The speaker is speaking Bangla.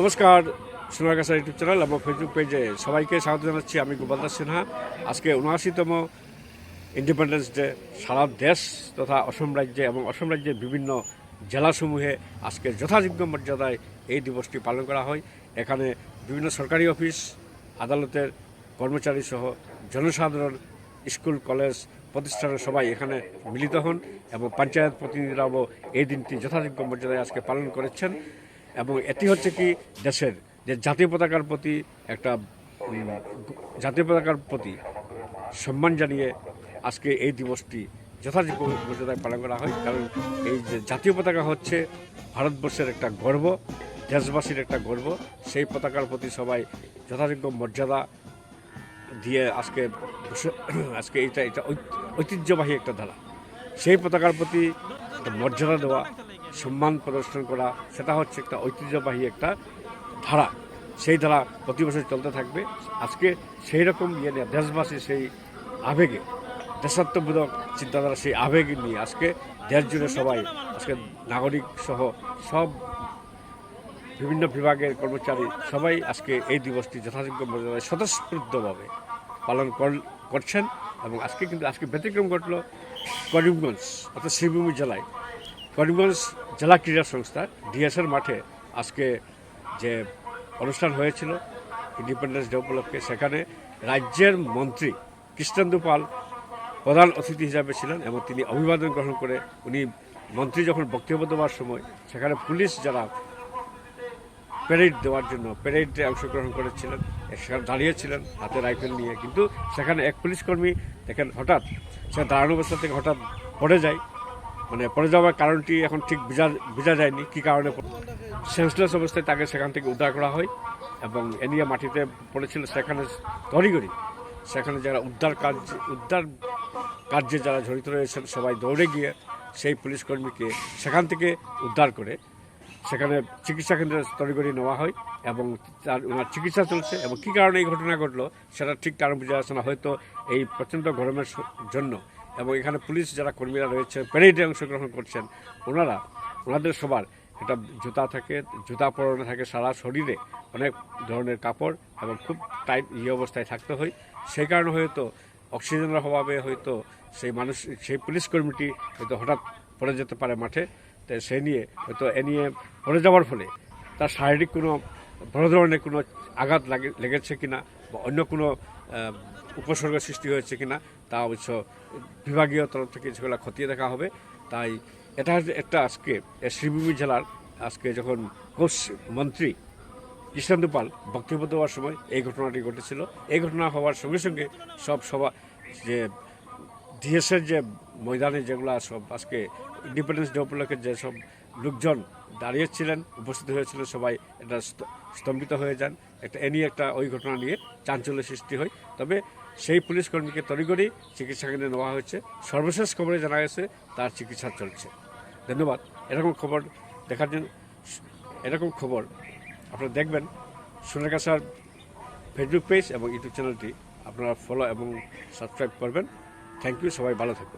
নমস্কার, সোনারগাছা ইউটিউব চ্যানেল এবং ফেসবুক পেজে সবাইকে স্বাগত জানাচ্ছি। আমি গোপাল দাস সিনহা। আজকে উনআশিতম ইন্ডিপেন্ডেন্স ডে সারা দেশ তথা অসম রাজ্যে এবং অসম রাজ্যের বিভিন্ন জেলাসমূহে আজকে যথাযোগ্য মর্যাদায় এই দিবসটি পালন করা হয়। এখানে বিভিন্ন সরকারি অফিস, আদালতের কর্মচারী সহ জনসাধারণ, স্কুল, কলেজ প্রতিষ্ঠানের সবাই এখানে মিলিত হন এবং পঞ্চায়েত প্রতিনিধিরাও এই দিনটি যথাযোগ্য মর্যাদায় আজকে পালন করেছেন। এবং এটি হচ্ছে কি দেশের যে জাতীয় পতাকার প্রতি একটা জাতীয় পতাকার প্রতি সম্মান জানিয়ে আজকে এই দিবসটি যথাযোগ্য মর্যাদায় পালন করা হয়। কারণ এই যে জাতীয় পতাকা হচ্ছে ভারতবর্ষের একটা গর্ব, দেশবাসীর একটা গর্ব। সেই পতাকার প্রতি সবাই যথাযোগ্য মর্যাদা দিয়ে আজকে আজকে এটা এটা ঐতিহ্যবাহী একটা ধারা। সেই পতাকার প্রতি মর্যাদা দেওয়া সম্মান প্রদর্শন করা, সেটা হচ্ছে একটা ঐতিহ্যবাহী একটা ধারা। সেই ধারা প্রতি বছর চলতে থাকবে। আজকে সেই রকম ইয়ে নিয়ে দেশবাসী সেই আবেগে, দেশাত্মবোধক চিন্তাধারা সেই আবেগ নিয়ে আজকে দেশ জুড়ে সবাই, আজকে নাগরিক সহ সব বিভিন্ন বিভাগের কর্মচারী সবাই আজকে এই দিবসটি যথাযোগ্য মর্যাদায় স্বতঃস্ফূর্তভাবে পালন কর- করছেন এবং আজকে কিন্তু আজকে ব্যতিক্রম ঘটল করিমগঞ্জ অর্থাৎ শিবভূমি জেলায়। করিমগঞ্জ জেলা ক্রীড়া সংস্থা ডিএসের মাঠে আজকে যে অনুষ্ঠান হয়েছিল ইন্ডিপেন্ডেন্স ডে উপলক্ষে, সেখানে রাজ্যের মন্ত্রী কৃষ্ণেন্দু পাল প্রধান অতিথি হিসাবে ছিলেন এবং তিনি অভিবাদন গ্রহণ করে উনি মন্ত্রী যখন বক্তব্য দেওয়ার সময় সেখানে পুলিশ যারা প্যারেড দেওয়ার জন্য প্যারেডে অংশগ্রহণ করেছিলেন, সেখানে দাঁড়িয়েছিলেন হাতে রাইফেল নিয়ে। কিন্তু সেখানে এক পুলিশ কর্মী দেখেন হঠাৎ, সে দাঁড়ানো অবস্থা থেকে হঠাৎ পড়ে যায়। মানে পড়ে যাওয়ার কারণটি এখন ঠিক বোঝা বোঝা যায়নি, কী কারণে সেন্সলেস অবস্থায় তাকে সেখান থেকে উদ্ধার করা হয় এবং এ নিয়ে মাটিতে পড়েছিল সেখানে তড়িঘড়ি সেখানে যারা উদ্ধার কাজ, উদ্ধার কার্যে যারা জড়িত রয়েছেন, সবাই দৌড়ে গিয়ে সেই পুলিশ কর্মীকে সেখান থেকে উদ্ধার করে সেখানে চিকিৎসা কেন্দ্রে তড়িঘড়ি নেওয়া হয় এবং তার, ওনার চিকিৎসা চলছে এবং কী কারণে এই ঘটনা ঘটলো সেটা ঠিক কারণ বুঝে যাচ্ছে না হয়তো এই প্রচণ্ড গরমের জন্য এবং এখানে পুলিশ যারা কর্মীরা রয়েছে, প্যারেডে অংশগ্রহণ করছেন, ওনারা, ওনাদের সবার একটা জুতা থাকে, জুতা পরনে থাকে সারা শরীরে অনেক ধরনের কাপড় এবং খুব টাইট ইয়ে অবস্থায় থাকতে হয়। সেই কারণে হয়তো অক্সিজেনের অভাবে হয়তো সেই মানুষ, সেই পুলিশ কর্মীটি হয়তো হঠাৎ পড়ে যেতে পারে মাঠে। তো সেই নিয়ে হয়তো এ নিয়ে পড়ে যাওয়ার ফলে তার শারীরিক কোনো বড় ধরনের কোনো আঘাত লাগে, লেগেছে কিনা বা অন্য কোনো উপসর্গ সৃষ্টি হয়েছে কিনা তা অবশ্য বিভাগীয় তরফ থেকে সেগুলো খতিয়ে দেখা হবে। তাই এটা একটা আজকে শ্রীভূমি জেলার আজকে যখন কোষ মন্ত্রী কৃষ্ণেন্দু পাল বক্তব্য দেওয়ার সময় এই ঘটনাটি ঘটেছিল, এই ঘটনা হওয়ার সঙ্গে সঙ্গে সব সভা, যে ডিএসের যে ময়দানে যেগুলো সব আজকে ইন্ডিপেন্ডেন্স ডে উপলক্ষে যে সব লোকজন দাঁড়িয়েছিলেন, উপস্থিত হয়েছিল, সবাই এটা স্ত- স্তম্ভিত হয়ে যান। একটা এ নিয়ে একটা ওই ঘটনা নিয়ে চাঞ্চল্য সৃষ্টি হয়। তবে সেই পুলিশ কর্মীকে তড়িঘড়ি চিকিৎসা কেন্দ্রে নেওয়া হয়েছে। সর্বশেষ খবরে জানা গেছে, তার চিকিৎসা চলছে। ধন্যবাদ। এরকম খবর দেখার জন্য, এরকম খবর আপনারা দেখবেন। সোনারগাছার ফেসবুক পেজ এবং ইউটিউব চ্যানেলটি আপনারা ফলো এবং সাবস্ক্রাইব করবেন। থ্যাংক ইউ সবাই ভালো থাকুন।